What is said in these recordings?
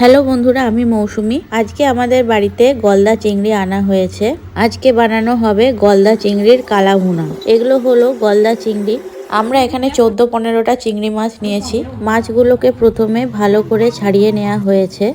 Hello বন্ধুরা, আমি মৌসুমি। আজকে আমাদের বাড়িতে গলদা চিংড়ি আনা হয়েছে। আজকে বানানো হবে গলদা চিংড়ির কালা ভুনা। এগুলো হলো গলদা চিংড়ি। আমরা এখানে চোদ্দ পনেরোটা চিংড়ি মাছ নিয়েছি। মাছগুলোকে প্রথমে ভালো করে ছাড়িয়ে নেওয়া হয়েছে।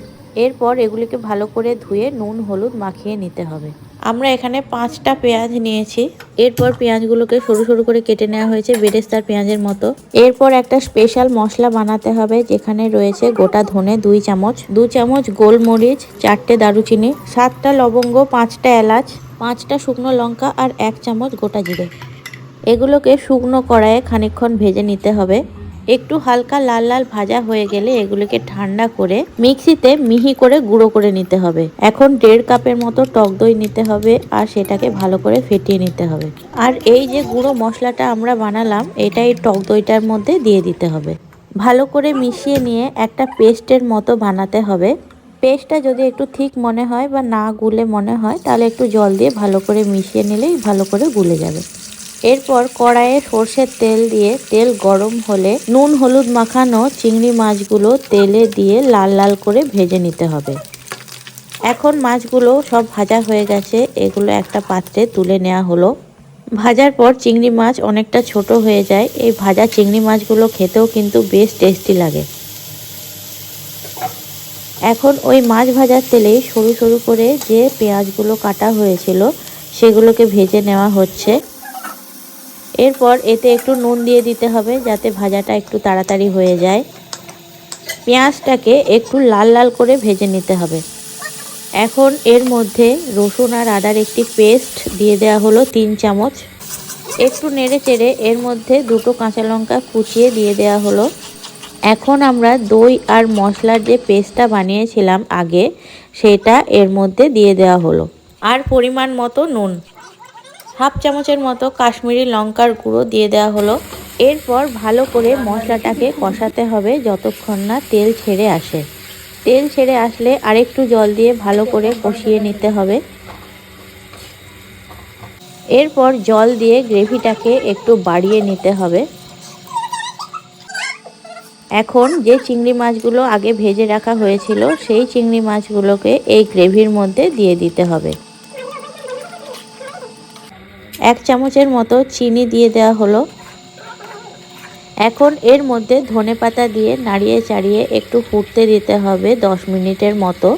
এরপর এগুলিকে ভালো করে ধুয়ে নুন, হলুদ মাখিয়ে নিতে হবে। আমরা এখানে পাঁচটা পেঁয়াজ নিয়েছি। এরপর পেঁয়াজগুলোকে সরু সরু করে কেটে নেওয়া হয়েছে বেরেস্তার পেঁয়াজের মতো। এরপর একটা স্পেশাল মশলা বানাতে হবে, যেখানে রয়েছে গোটা ধনে দুই চামচ, দু চামচ গোলমরিচ, চারটে দারুচিনি, সাতটা লবঙ্গ, পাঁচটা এলাচ, পাঁচটা শুকনো লঙ্কা আর এক চামচ গোটা জিরে। এগুলোকে শুকনো কড়াইয়ে খানিকক্ষণ ভেজে নিতে হবে। একটু হালকা লাল লাল ভাজা হয়ে গেলে এগুলোকে ঠান্ডা করে মিক্সিতে মিহি করে গুঁড়ো করে নিতে হবে। এখন দেড় কাপের মতো টক দই নিতে হবে আর সেটাকে ভালো করে ফেটিয়ে নিতে হবে। আর এই যে গুঁড়ো মশলাটা আমরা বানালাম এটা এই টক দইটার মধ্যে দিয়ে দিতে হবে। ভালো করে মিশিয়ে নিয়ে একটা পেস্টের মতো বানাতে হবে। পেস্টটা যদি একটু ঠিক মনে হয় বা না গুলে মনে হয়, তাহলে একটু জল দিয়ে ভালো করে মিশিয়ে নিলেই ভালো করে গুলে যাবে। এরপর কড়াইয়ে সর্ষের তেল দিয়ে তেল গরম হলে নুন, হলুদ মাখানো চিংড়ি মাছগুলো তেলে দিয়ে লাল লাল করে ভেজে নিতে হবে। এখন মাছগুলো সব ভাজা হয়ে গেছে, এগুলো একটা পাত্রে তুলে নেওয়া হলো। ভাজার পর চিংড়ি মাছ অনেকটা ছোট হয়ে যায়, এই ভাজা চিংড়ি মাছগুলো খেতেও কিন্তু বেশ টেস্টি লাগে। এখন ওই মাছ ভাজার তেলেই সরু সরু করে যে পেঁয়াজগুলো কাটা হয়েছিল, সেগুলোকে ভেজে নেওয়া হচ্ছে। এরপর এতে একটু নুন দিয়ে দিতে হবে যাতে ভাজাটা একটু তাড়াতাড়ি হয়ে যায়। পেঁয়াজটাকে একটু লাল লাল করে ভেজে নিতে হবে। এখন এর মধ্যে রসুন আর আদার একটি পেস্ট দিয়ে দেওয়া হলো তিন চামচ। একটু নেড়ে চেড়ে এর মধ্যে দুটো কাঁচা লঙ্কা কুচিয়ে দিয়ে দেওয়া হলো। এখন আমরা দই আর মশলার যে পেস্টটা বানিয়েছিলাম আগে, সেটা এর মধ্যে দিয়ে দেওয়া হলো। আর পরিমাণ মতো নুন। হাফ চামচের মতো কাশ্মীরি লঙ্কার গুঁড়ো দিয়ে দেওয়া হলো। এরপর ভালো করে মশলাটাকে কষাতে হবে যতক্ষণ না তেল ছেড়ে আসে। তেল ছেড়ে আসলে আরেকটু জল দিয়ে ভালো করে কষিয়ে নিতে হবে। এরপর জল দিয়ে গ্রেভিটাকে একটু বাড়িয়ে নিতে হবে। এখন যে চিংড়ি মাছগুলো আগে ভেজে রাখা হয়েছিল, সেই চিংড়ি মাছগুলোকে এই গ্রেভির মধ্যে দিয়ে দিতে হবে। এক চামচের মতো চিনি দিয়ে দেওয়া হলো। এখন এর মধ্যে ধনে পাতা দিয়ে নাড়িয়ে চাড়িয়ে একটু ফুটতে দিতে হবে দশ মিনিটের মতো,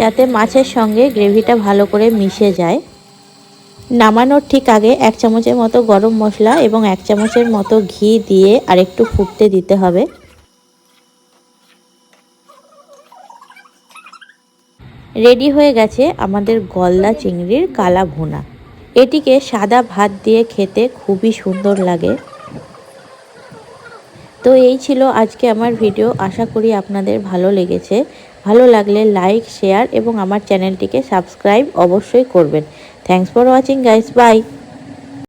যাতে মাছের সঙ্গে গ্রেভিটা ভালো করে মিশে যায়। নামানোর ঠিক আগে এক চামচের মতো গরম মশলা এবং এক চামচের মতো ঘি দিয়ে আর একটু ফুটতে দিতে হবে। রেডি হয়ে গেছে আমাদের গলদা চিংড়ির কালা ভুনা। এটিকে সাদা ভাত দিয়ে খেতে খুবই সুন্দর লাগে। তো এই ছিল আজকে আমার ভিডিও। আশা করি আপনাদের ভালো লেগেছে। ভালো লাগলে লাইক, শেয়ার এবং আমার চ্যানেলটিকে সাবস্ক্রাইব অবশ্যই করবেন। Thanks for watching guys bye